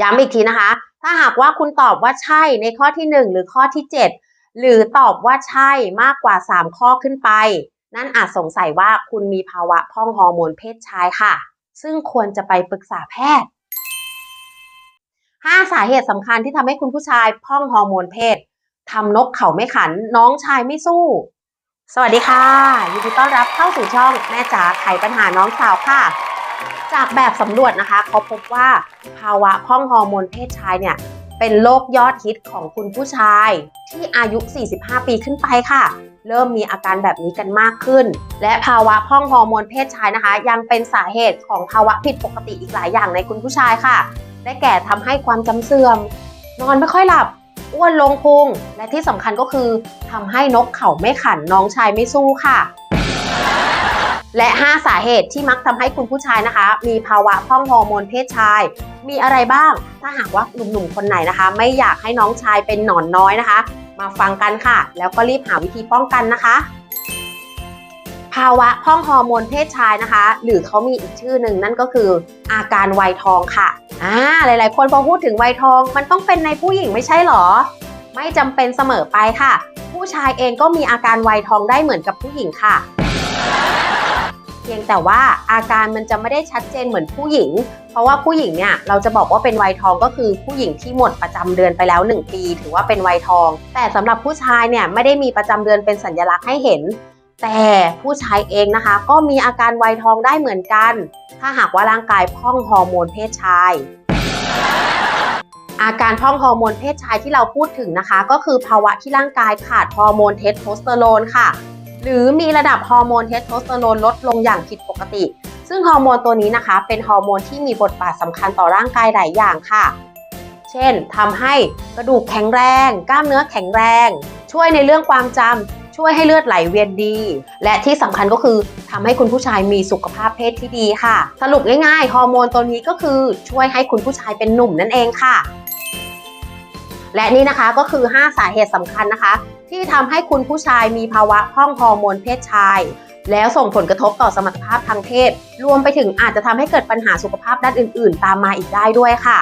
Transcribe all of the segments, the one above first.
ย้ำอีกทีนะคะ ถ้าหากว่าคุณตอบว่าใช่ในข้อที่ 1 หรือข้อที่ 7 หรือตอบว่าใช่มากกว่า 3 ข้อขึ้นไป นั่นอาจสงสัยว่าคุณมีภาวะพ่องฮอร์โมนเพศชายค่ะ ซึ่งควรจะไปปรึกษาแพทย์ 5 สาเหตุสำคัญที่ทำให้คุณผู้ชายพ่องฮอร์โมนเพศทำนกเขาไม่ขัน น้องชายไม่สู้ สวัสดีค่ะ ยินดีต้อนรับเข้าสู่ช่องแม่จ๋าไขปัญหาน้องสาวค่ะ จากแบบสำรวจนะคะเขาพบว่าภาวะพ่องฮอร์โมนเพศชายเนี่ยเป็นโรคยอดฮิตของคุณผู้ชาย ที่อายุ 45 ปีขึ้นไปค่ะ เริ่มมีอาการแบบนี้กันมากขึ้น และภาวะพ่องฮอร์โมนเพศชายนะคะ ยังเป็นสาเหตุของภาวะผิดปกติอีกหลายอย่างในคุณผู้ชายค่ะ ได้แก่ทำให้ความจำเสื่อม นอนไม่ค่อยหลับอ้วนลงพุงและที่สำคัญก็คือทำให้นกเขาไม่ขันน้องชายไม่สู้ค่ะ และ 5 สาเหตุที่มักทำให้คุณผู้ชายนะคะ มีภาวะพร่องฮอร์โมนเพศชาย มีอะไรบ้าง ถ้าหากว่าหนุ่มๆคนไหนนะคะ ไม่อยากให้น้องชายเป็นหนอนน้อยนะคะ มาฟังกันค่ะ แล้วก็รีบหาวิธีป้องกันนะคะ ภาวะพร่องฮอร์โมนเพศชายนะคะ หรือเขามีอีกชื่อหนึ่งนั่นก็คือ อาการวัยทองค่ะอ่าหลายๆ คนพอพูดถึงวัยทอง มันต้องเป็นในผู้หญิงไม่ใช่หรอ ไม่จำเป็นเสมอไปค่ะ ผู้ชายเองก็มีอาการวัยทองได้เหมือนกับผู้หญิงค่ะ เพียงแต่ว่าอาการมันจะไม่ได้ชัดเจนเหมือนผู้หญิง เพราะว่าผู้หญิงเนี่ยเราจะบอกว่าเป็นวัยทองก็คือผู้หญิงที่หมดประจำเดือนไปแล้ว 1 ปี ถือว่าเป็นวัยทอง แต่สำหรับผู้ชายเนี่ยไม่ได้มีประจำเดือนเป็นสัญลักษณ์ให้เห็น แต่ผู้ชายเองนะคะ ก็มีอาการวัยทองได้เหมือนกัน ถ้าหากว่าร่างกายพร่องฮอร์โมนเพศชายอาการพร่องฮอร์โมนเพศชายที่เราพูดถึงนะคะ ก็คือภาวะที่ร่างกายขาดฮอร์โมนเทสโทสเตอโรนค่ะ หรือมีระดับฮอร์โมนเทสโทสเตอโรนลดลงอย่างผิดปกติ ซึ่งฮอร์โมนตัวนี้นะคะ เป็นฮอร์โมนที่มีบทบาทสำคัญต่อร่างกายหลายอย่างค่ะ เช่นทำให้กระดูกแข็งแรง กล้ามเนื้อแข็งแรง ช่วยในเรื่องความจำช่วยให้เลือดไหลเวียนดี และที่สำคัญก็คือทำให้คุณผู้ชายมีสุขภาพเพศที่ดีค่ะ สรุปง่ายๆฮอร์โมนตัวนี้ก็คือช่วยให้คุณผู้ชายเป็นหนุ่มนั่นเองค่ะและนี่นะคะก็คือ 5 สาเหตุสำคัญนะคะ ที่ทำให้คุณผู้ชายมีภาวะพร่องฮอร์โมนเพศชาย แล้วส่งผลกระทบต่อสมรรถภาพทางเพศ รวมไปถึงอาจจะทำให้เกิดปัญหาสุขภาพด้านอื่น ๆ ตามมาอีกได้ด้วยค่ะ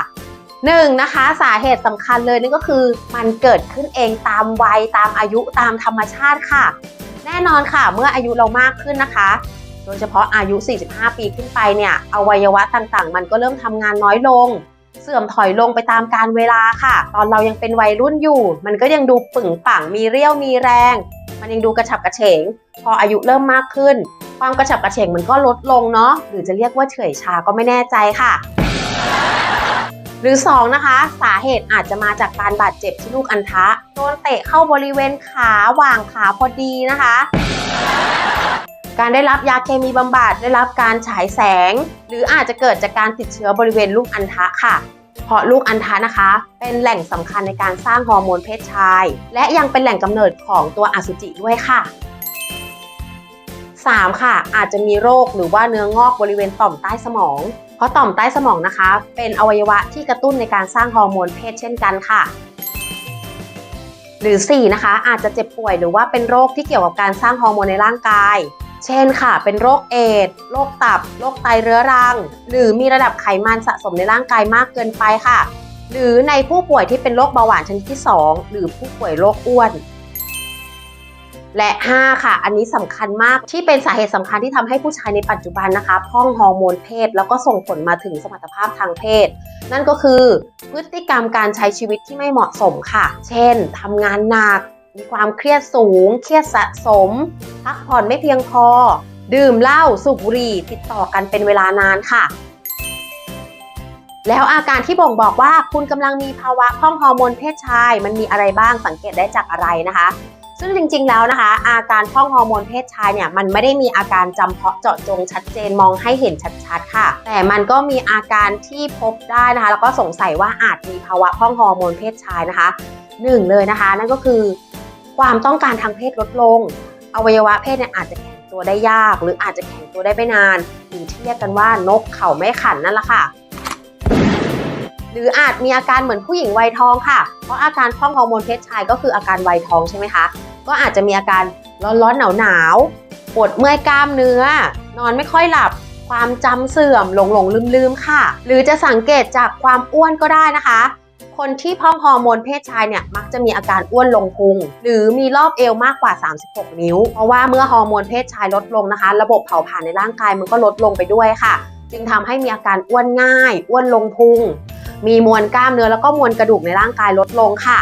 หนึ่งนะคะสาเหตุสำคัญเลยนั่นก็คือ มันเกิดขึ้นเองตามวัยตามอายุตามธรรมชาติค่ะ แน่นอนค่ะเมื่ออายุเรามากขึ้นนะคะ โดยเฉพาะอายุ 45 ปีขึ้นไปเนี่ยอวัยวะต่างๆ มันก็เริ่มทำงานน้อยลง เสื่อมถอยลงไปตามการเวลาค่ะ ตอนเรายังเป็นวัยรุ่นอยู่ มันก็ยังดูปึ่งปังมีเรี่ยวมีแรง มันยังดูกระฉับกระเฉง พออายุเริ่มมากขึ้น ความกระฉับกระเฉงมันก็ลดลงเนาะหรือจะเรียกว่าเฉื่อยชาก็ไม่แน่ใจค่ะ หรือ 2 นะคะ สาเหตุอาจจะมาจากการบาดเจ็บที่ลูกอัณฑะโดนเตะเข้าบริเวณขาหว่างขาพอดีนะคะ การได้รับยาเคมีบำบัดได้รับการฉายแสง หรืออาจจะเกิดจากการติดเชื้อบริเวณลูกอัณฑะค่ะ เพราะลูกอัณฑะนะคะ เป็นแหล่งสำคัญในการสร้างฮอร์โมนเพศชาย และยังเป็นแหล่งกำเนิดของตัวอสุจิด้วยค่ะ 3. ค่ะ อาจจะมีโรคหรือว่าเนื้องอกบริเวณต่อมใต้สมอง เพราะต่อมใต้สมองนะคะ เป็นอวัยวะที่กระตุ้นในการสร้างฮอร์โมนเพศเช่นกันค่ะ หรือ 4 นะคะ อาจจะเจ็บป่วยหรือว่าเป็นโรคที่เกี่ยวกับการสร้างฮอร์โมนในร่างกาย เช่นค่ะ เป็นโรคเอดโรคตับ โรคไตเรื้อรัง หรือมีระดับไขมันสะสมในร่างกายมากเกินไปค่ะ หรือในผู้ป่วยที่เป็นโรคเบาหวานชนิดที่ 2 หรือผู้ป่วยโรคอ้วน และ 5 ค่ะ อันนี้สำคัญมากที่เป็นสาเหตุสำคัญที่ทำให้ผู้ชายในปัจจุบันนะคะพร่องฮอร์โมนเพศ แล้วก็ส่งผลมาถึงสมรรถภาพทางเพศ นั่นก็คือพฤติกรรมการใช้ชีวิตที่ไม่เหมาะสมค่ะ เช่นทำงานหนัก มีความเครียดสูง เครียดสะสม พักผ่อนไม่เพียงพอ ดื่มเหล้าสูบบุหรี่ติดต่อกันเป็นเวลานานค่ะ แล้วอาการที่บ่งบอกว่าคุณกำลังมีภาวะพร่องฮอร์โมนเพศชาย มันมีอะไรบ้างสังเกตได้จากอะไรนะคะซึ่งจริงๆ แล้วนะคะ อาการพร่องฮอร์โมนเพศชายเนี่ยมันไม่ได้มีอาการจำเพาะเจาะจงชัดเจนมองให้เห็นชัดๆ ค่ะ แต่มันก็มีอาการที่พบได้นะคะ แล้วก็สงสัยว่าอาจมีภาวะพร่องฮอร์โมนเพศชายนะคะหนึ่งเลยนะคะ นั่นก็คือ ความต้องการทางเพศลดลง อวัยวะเพศเนี่ยอาจจะแข็งตัวได้ยาก หรืออาจจะแข็งตัวได้ไม่นานหรือที่เรียกกันว่านกเข่าไม่ขันนั่นแหละค่ะ หรืออาจมีอาการเหมือนผู้หญิงวัยทองค่ะ เพราะอาการพร่องฮอร์โมนเพศชายก็คืออาการวัยทองใช่ไหมคะก็อาจจะมีอาการร้อนๆหนาวๆปวดเมื่อยกล้ามเนื้อ นอนไม่ค่อยหลับความจำเสื่อมหลงหลงลืมลืมค่ะ หรือจะสังเกตจากความอ้วนก็ได้นะคะ คนที่พร่องฮอร์โมนเพศชายเนี่ยมักจะมีอาการอ้วนลงพุง หรือมีรอบเอวมากกว่า 36 นิ้ว เพราะว่าเมื่อฮอร์โมนเพศชายลดลงนะคะ ระบบเผาผลาญในร่างกายมันก็ลดลงไปด้วยค่ะ จึงทำให้มีอาการอ้วนง่าย อ้วนลงพุง มีมวลกล้ามเนื้อแล้วก็มวลกระดูกในร่างกายลดลงค่ะ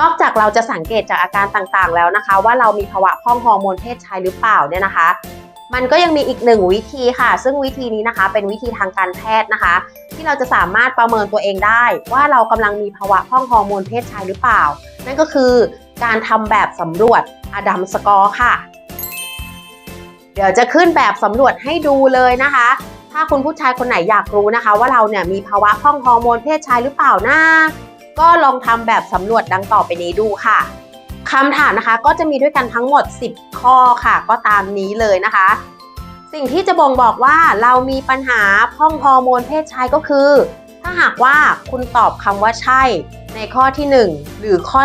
นอกจากเราจะสังเกตจากอาการต่างๆแล้วนะคะ ว่าเรามีภาวะพร่องฮอร์โมนเพศชายหรือเปล่าเนี่ยนะคะ มันก็ยังมีอีกหนึ่งวิธีค่ะ ซึ่งวิธีนี้นะคะ เป็นวิธีทางการแพทย์นะคะ ที่เราจะสามารถประเมินตัวเองได้ ว่าเรากำลังมีภาวะพร่องฮอร์โมนเพศชายหรือเปล่า นั่นก็คือการทำแบบสำรวจอดัมสกอร์ค่ะ เดี๋ยวจะขึ้นแบบสำรวจให้ดูเลยนะคะ ถ้าคุณผู้ชายคนไหนอยากรู้นะคะ ว่าเราเนี่ยมีภาวะพร่องฮอร์โมนเพศชายหรือเปล่านะก็ลองทำแบบสำรวจดังต่อไปนี้ดูค่ะ คำถามนะคะก็จะมีด้วยกันทั้งหมด 10 ข้อค่ะ ก็ตามนี้เลยนะคะ สิ่งที่จะบ่งบอกว่าเรามีปัญหาพร่องฮอร์โมนเพศชายก็คือ ถ้าหากว่าคุณตอบคำว่าใช่ ในข้อที่ 1 หรือข้อ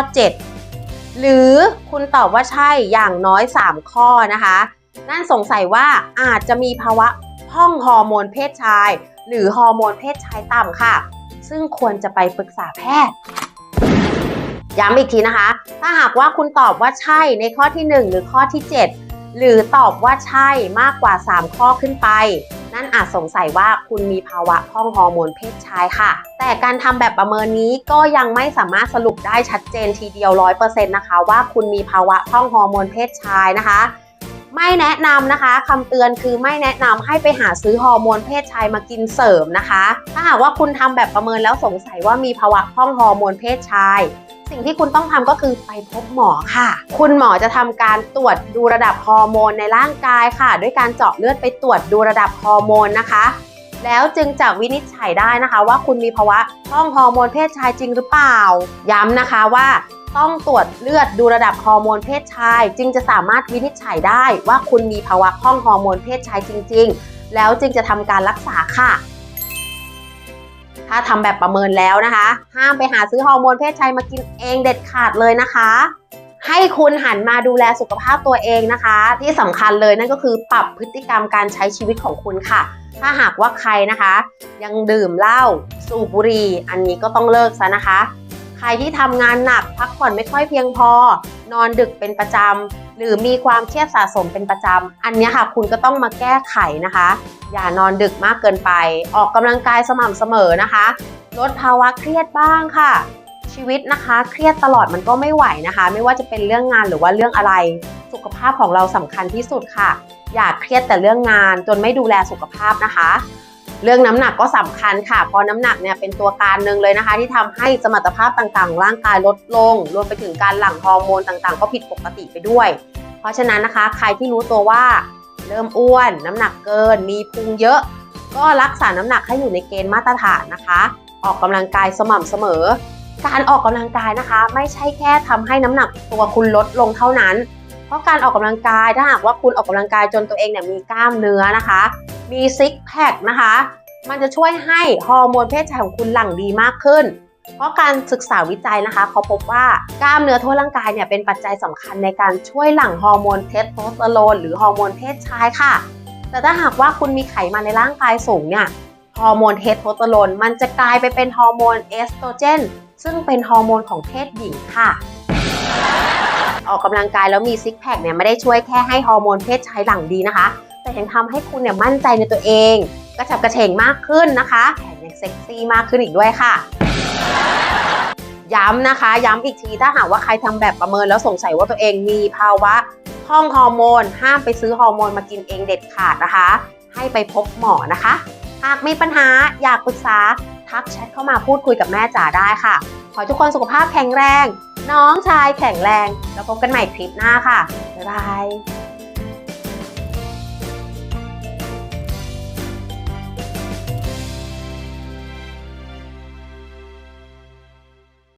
7 หรือคุณตอบว่าใช่อย่างน้อย 3 ข้อนะคะ นั่นสงสัยว่าอาจจะมีภาวะพร่องฮอร์โมนเพศชาย หรือฮอร์โมนเพศชายต่ำค่ะ ซึ่งควรจะไปปรึกษาแพทย์ ย้ำอีกทีนะคะ ถ้าหากว่าคุณตอบว่าใช่ในข้อที่ 1 หรือข้อที่ 7 หรือตอบว่าใช่มากกว่า 3 ข้อขึ้นไป นั่นอาจสงสัยว่าคุณมีภาวะพร่องฮอร์โมนเพศชายค่ะ แต่การทำแบบประเมินนี้ก็ยังไม่สามารถสรุปได้ชัดเจนทีเดียว 100%นะคะ ว่าคุณมีภาวะพร่องฮอร์โมนเพศชายนะคะ ไม่แนะนำนะคะคำเตือนคือไม่แนะนำให้ไปหาซื้อฮอร์โมนเพศชายมากินเสริมนะคะ ถ้าหากว่าคุณทำแบบประเมินแล้วสงสัยว่ามีภาวะพร่องฮอร์โมนเพศชายสิ่งที่คุณต้องทำก็คือไปพบหมอค่ะ คุณหมอจะทำการตรวจดูระดับฮอร์โมนในร่างกายค่ะ ด้วยการเจาะเลือดไปตรวจดูระดับฮอร์โมนนะคะ แล้วจึงจะวินิจฉัยได้นะคะ ว่าคุณมีภาวะพร่องฮอร์โมนเพศชายจริงหรือเปล่า ย้ำนะคะว่า ต้องตรวจเลือดดูระดับฮอร์โมนเพศชาย จึงจะสามารถวินิจฉัยได้ว่าคุณมีภาวะพร่องฮอร์โมนเพศชายจริง ๆ แล้วจึงจะทำการรักษาค่ะ ถ้าทำแบบประเมินแล้วนะคะ ห้ามไปหาซื้อฮอร์โมนเพศชายมากินเองเด็ดขาดเลยนะคะ ให้คุณหันมาดูแลสุขภาพตัวเองนะคะ ที่สำคัญเลยนั่นก็คือปรับพฤติกรรมการใช้ชีวิตของคุณค่ะถ้าหากว่าใครนะคะ ยังดื่มเหล้าสูบบุหรี่อันนี้ก็ต้องเลิกซะนะคะ ใครที่ทำงานหนักพักผ่อนไม่ค่อยเพียงพอ นอนดึกเป็นประจำหรือมีความเครียดสะสมเป็นประจำ อันนี้ค่ะคุณก็ต้องมาแก้ไขนะคะ อย่านอนดึกมากเกินไป ออกกำลังกายสม่ำเสมอนะคะ ลดภาวะเครียดบ้างค่ะ ชีวิตนะคะ เครียดตลอดมันก็ไม่ไหวนะคะ ไม่ว่าจะเป็นเรื่องงานหรือว่าเรื่องอะไร สุขภาพของเราสำคัญที่สุดค่ะ อย่าเครียดแต่เรื่องงานจนไม่ดูแลสุขภาพนะคะ เรื่องน้ำหนักก็สำคัญค่ะเพราะน้ำหนักเนี่ยเป็นตัวการหนึ่งเลยนะคะ ที่ทำให้สมรรถภาพต่างๆของร่างกายลดลง รวมไปถึงการหลั่งฮอร์โมนต่างๆ ก็ผิดปกติไปด้วย เพราะฉะนั้นนะคะ ใครที่รู้ตัวว่าเริ่มอ้วน น้ำหนักเกิน มีพุงเยอะ ก็รักษาน้ำหนักให้อยู่ในเกณฑ์มาตรฐานนะคะ ออกกำลังกายสม่ำเสมอ การออกกำลังกายนะคะ ไม่ใช่แค่ทำให้น้ำหนักตัวคุณลดลงเท่านั้น เพราะการออกกำลังกายถ้าหากว่าคุณออกกำลังกายจนตัวเองเนี่ยมีกล้ามเนื้อนะคะ มีซิกแพคนะคะ มันจะช่วยให้ฮอร์โมนเพศชายของคุณหลั่งดีมากขึ้น เพราะการศึกษาวิจัยนะคะ เขาพบว่ากล้ามเนื้อทั่วร่างกายเนี่ยเป็นปัจจัยสำคัญในการช่วยหลั่งฮอร์โมนเทสโทสเตอโรนหรือฮอร์โมนเพศชายค่ะ แต่ถ้าหากว่าคุณมีไขมันในร่างกายสูงเนี่ยฮอร์โมนเทสโทสเตอโรนมันจะกลายไปเป็นฮอร์โมนเอสโตรเจนซึ่งเป็นฮอร์โมนของเพศหญิงค่ะ ออกกำลังกายแล้วมีซิกแพคเนี่ยไม่ได้ช่วยแค่ให้ฮอร์โมนเพศชายหลั่งดีนะคะ แต่ยังทำให้คุณเนี่ยมั่นใจในตัวเอง กระฉับกระเฉงมากขึ้นนะคะแถมยังเซ็กซี่มากขึ้นอีกด้วยค่ะ ย้ำนะคะ ย้ำอีกทีถ้าหากว่าใครทำแบบประเมินแล้วสงสัยว่าตัวเองมีภาวะห้องฮอร์โมน ห้ามไปซื้อฮอร์โมนมากินเองเด็ดขาดนะคะ ให้ไปพบหมอนะคะ หากมีปัญหาอยากปรึกษาทักแชทเข้ามาพูดคุยกับแม่จ๋าได้ค่ะ ขอทุกคนสุขภาพแข็งแรง น้องชายแข็งแรง แล้วพบกันใหม่คลิปหน้าค่ะ บ๊ายบาย